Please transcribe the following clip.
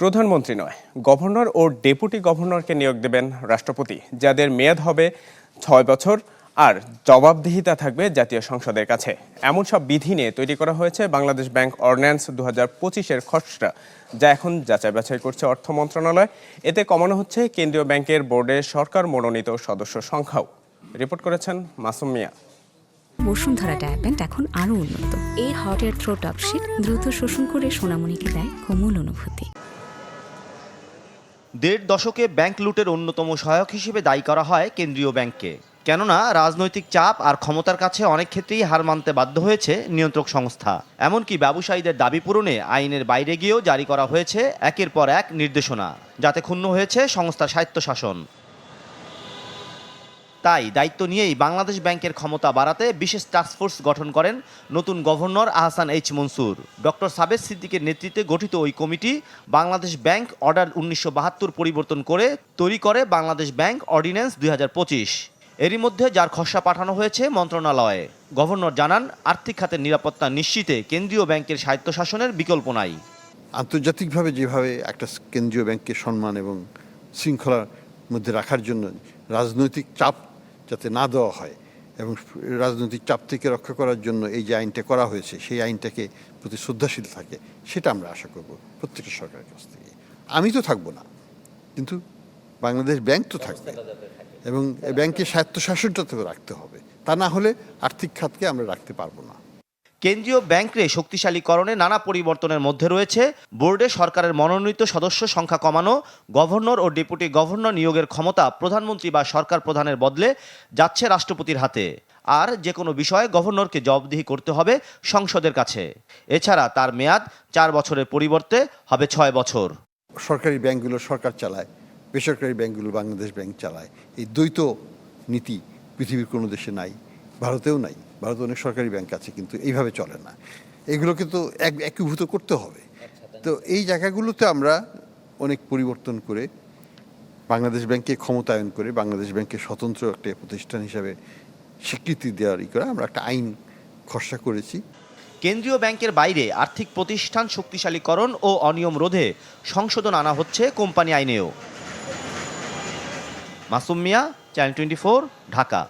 প্রধানমন্ত্রী নয়, গভর্নর ও ডেপুটি গভর্নরকে নিয়োগ দেবেন রাষ্ট্রপতি, যাদের মেয়াদ হবে ছয় বছর আর জবাবদিহিতা থাকবে জাতীয় সংসদের কাছে। এমন সব বিধি নিয়ে তৈরি করা হয়েছে বাংলাদেশ ব্যাংক অর্ডিন্যান্স দু হাজার পঁচিশের খসড়া, যা এখন যাচাই বাছাই করছে অর্থ মন্ত্রণালয়। এতে কমানো হচ্ছে কেন্দ্রীয় ব্যাংকের বোর্ডে সরকার মনোনীত সদস্য সংখ্যাও। রিপোর্ট করেছেন মাসুম মিয়া। বসুন্ধরা ডায়াপেন্ট এখন আরও উন্নত। এই হট এয়ার থ্রো টপশিট দ্রুত শোষণ করে সোনামণিকে দেয় কোমল অনুভূতি। দেড় দশকে ব্যাংক লুটের অন্যতম সহায়ক হিসেবে দায়ী করা হয় কেন্দ্রীয় ব্যাংককে। কেননা, রাজনৈতিক চাপ আর ক্ষমতার কাছে অনেক ক্ষেত্রেই হার মানতে বাধ্য হয়েছে নিয়ন্ত্রক সংস্থা। এমনকি ব্যবসায়ীদের দাবি পূরণে আইনের বাইরে গিয়েও জারি করা হয়েছে একের পর এক নির্দেশনা, যাতে ক্ষুণ্ণ হয়েছে সংস্থার স্বায়ত্তশাসন। তাই দায়িত্ব নিয়েই বাংলাদেশ ব্যাংকের ক্ষমতা বাড়াতে বিশেষ টাস্কফোর্স গঠন করেন নতুন governor Ahsan H Mansur. Doctor Sabed সিদ্দিকের নেতৃত্বে গঠিত ওই কমিটি বাংলাদেশ ব্যাংক অর্ডার উনিশশো বাহাত্তর পরিবর্তন করে তৈরি করে বাংলাদেশ ব্যাংক অর্ডিন্যান্স দুই এরই মধ্যে যার খসড়া পাঠানো হয়েছে মন্ত্রণালয়ে। গভর্নর জানান, আর্থিক খাতের নিরাপত্তা নিশ্চিতে কেন্দ্রীয় ব্যাংকের স্বায়ত্তশাসনের বিকল্প নাই। আন্তর্জাতিকভাবে যেভাবে একটা কেন্দ্রীয় ব্যাংককে সম্মান এবং শৃঙ্খলার মধ্যে রাখার জন্য রাজনৈতিক চাপ যাতে না দেওয়া হয় এবং রাজনৈতিক চাপ থেকে রক্ষা করার জন্য এই যে আইনটা করা হয়েছে, সেই আইনটাকে প্রতি শ্রদ্ধাশীল থাকে, সেটা আমরা আশা করব প্রত্যেকটা সরকারের কাছ থেকে। আমি তো থাকব না, কিন্তু বাংলাদেশ ব্যাংক তো থাকবে এবং ব্যাংকের স্বায়ত্তশাসনটা তো রাখতে হবে। তা না হলে আর্থিক খাতকে আমরা রাখতে পারব না। কেন্দ্রীয় ব্যাংককে শক্তিশালীকরণে নানা পরিবর্তনের মধ্যে রয়েছে। বোর্ডে সরকারের মনোনীত সদস্য সংখ্যা কমানো, গভর্নর ও ডেপুটি গভর্নর নিয়োগের ক্ষমতা প্রধানমন্ত্রী বা সরকার প্রধানের বদলে যাচ্ছে রাষ্ট্রপতির হাতে। আর যে কোনো বিষয়ে গভর্নরকে জবাবদিহি করতে হবে সংসদের কাছে। এছাড়া তার মেয়াদ চার বছরের পরিবর্তে হবে ছয় বছর। সরকারি ব্যাংকগুলো সরকার চালায়, বেসরকারি ব্যাংকগুলো বাংলাদেশ ব্যাংক চালায়। এই দ্বৈত নীতি পৃথিবীর কোনো দেশে নাই। ভারতেও নাই ভারতে অনেক সরকারি ব্যাংক আছে কিন্তু এইভাবে চলে না। এগুলোকে তো এক একীভূত করতে হবে। তো এই জায়গাগুলোতে আমরা অনেক পরিবর্তন করে বাংলাদেশ ব্যাংকে ক্ষমতায়ন করে বাংলাদেশ ব্যাংকে স্বতন্ত্র একটা প্রতিষ্ঠান হিসাবে স্বীকৃতি দেওয়ার ই করে আমরা একটা আইন খসড়া করেছি। কেন্দ্রীয় ব্যাংকের বাইরে আর্থিক প্রতিষ্ঠান শক্তিশালীকরণ ও অনিয়ম রোধে সংশোধন আনা হচ্ছে company আইনেও। Masum Mia channel twenty Dhaka.